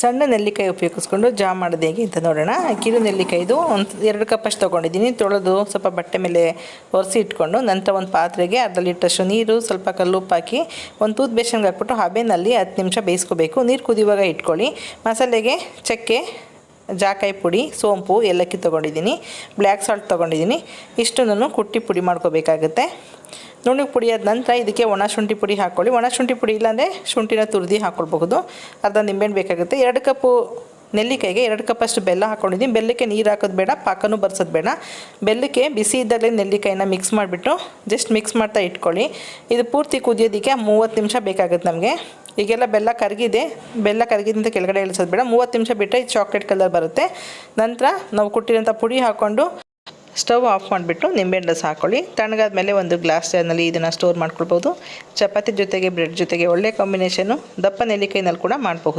ಸಣ್ಣ ನೆಲ್ಲಿಕಾಯಿ ಉಪಯೋಗಿಸ್ಕೊಂಡು ಜಾಮ್ ಮಾಡೋದು ಹೇಗೆ ಅಂತ ನೋಡೋಣ. ಕಿರು ನೆಲ್ಲಿಕಾಯಿದು ಒಂದು ಎರಡು ಕಪ್ಪಷ್ಟು ತೊಗೊಂಡಿದ್ದೀನಿ. ತೊಳೆದು ಸ್ವಲ್ಪ ಬಟ್ಟೆ ಮೇಲೆ ಒರೆಸಿ ಇಟ್ಕೊಂಡು ನಂತರ ಒಂದು ಪಾತ್ರೆಗೆ ಅರ್ಧ ಲೀಟ್ರಷ್ಟು ನೀರು, ಸ್ವಲ್ಪ ಕಲ್ಲುಪ್ಪು ಹಾಕಿ ಒಂದು ತೂತ್ ಬೇಸನ್ಗೆ ಹಾಕ್ಬಿಟ್ಟು ಹಬೆನಲ್ಲಿ ಹತ್ತು ನಿಮಿಷ ಬೇಯಿಸ್ಕೋಬೇಕು. ನೀರು ಕುದಿಯುವಾಗ ಇಟ್ಕೊಳ್ಳಿ. ಮಸಾಲೆಗೆ ಚಕ್ಕೆ, ಜಾಕಾಯಿ ಪುಡಿ, ಸೋಂಪು ಏಲಕ್ಕಿ ತೊಗೊಂಡಿದ್ದೀನಿ. ಬ್ಲ್ಯಾಕ್ ಸಾಲ್ಟ್ ತೊಗೊಂಡಿದ್ದೀನಿ. ಇಷ್ಟನ್ನು ಕುಟ್ಟಿ ಪುಡಿ ಮಾಡ್ಕೋಬೇಕಾಗುತ್ತೆ. ನುಣ್ಣಗೆ ಪುಡಿ ಆದ ನಂತರ ಇದಕ್ಕೆ ಒಣ ಶುಂಠಿ ಪುಡಿ ಹಾಕ್ಕೊಳ್ಳಿ. ಒಣ ಶುಂಠಿ ಪುಡಿ ಇಲ್ಲಾಂದರೆ ಶುಂಠಿನ ತುರಿದು ಹಾಕ್ಕೊಳ್ಬಹುದು. ಅರ್ಧ ನಿಂಬೆಹಣ್ಣು ಬೇಕಾಗುತ್ತೆ. ಎರಡು ಕಪ್ಪು ನೆಲ್ಲಿಕಾಯಿಗೆ ಎರಡು ಕಪ್ಪಷ್ಟು ಬೆಲ್ಲ ಹಾಕ್ಕೊಂಡಿದ್ದೀನಿ ಬೆಲ್ಲಕ್ಕೆ ನೀರು ಹಾಕೋದು ಬೇಡ, ಪಾಕನೂ ಬರ್ಸೋದು ಬೇಡ. ಬೆಲ್ಲಕ್ಕೆ ಬಿಸಿ ಇದ್ದಾಗಲೇ ನೆಲ್ಲಿಕಾಯಿನ ಮಿಕ್ಸ್ ಮಾಡಿಬಿಟ್ಟು ಜಸ್ಟ್ ಮಿಕ್ಸ್ ಮಾಡ್ತಾ ಇಟ್ಕೊಳ್ಳಿ. ಇದು ಪೂರ್ತಿ ಕುದಿಯೋದಕ್ಕೆ ಮೂವತ್ತು ನಿಮಿಷ ಬೇಕಾಗುತ್ತೆ ನಮಗೆ. ಈಗೆಲ್ಲ ಬೆಲ್ಲ ಕರಗಿದೆ. ಬೆಲ್ಲ ಕರಗಿದಿಂದ ಕೆಳಗಡೆ ಇಳಿಸೋದು ಬೇಡ. ಮೂವತ್ತು ನಿಮಿಷ ಬಿಟ್ಟರೆ ಚಾಕ್ಲೇಟ್ ಕಲರ್ ಬರುತ್ತೆ. ನಂತರ ನಾವು ಕುಟ್ಟಿರೋಂಥ ಪುಡಿ ಹಾಕ್ಕೊಂಡು ಸ್ಟವ್ ಆಫ್ ಮಾಡಿಬಿಟ್ಟು ನಿಂಬೆಹಣ್ಣು ರಸ ಹಾಕ್ಕೊಳ್ಳಿ ತಣ್ಣಗಾದ್ಮೇಲೆ ಒಂದು ಗ್ಲಾಸ್ ಜಾರ್ನಲ್ಲಿ ಇದನ್ನು ಸ್ಟೋರ್ ಮಾಡ್ಕೊಳ್ಬೋದು ಚಪಾತಿ ಜೊತೆಗೆ ಬ್ರೆಡ್ ಜೊತೆಗೆ ಒಳ್ಳೆ ಕಾಂಬಿನೇಷನು ದಪ್ಪ ನೆಲ್ಲಿಕಾಯಿನಲ್ಲಿ ಕೂಡ ಮಾಡಬಹುದು.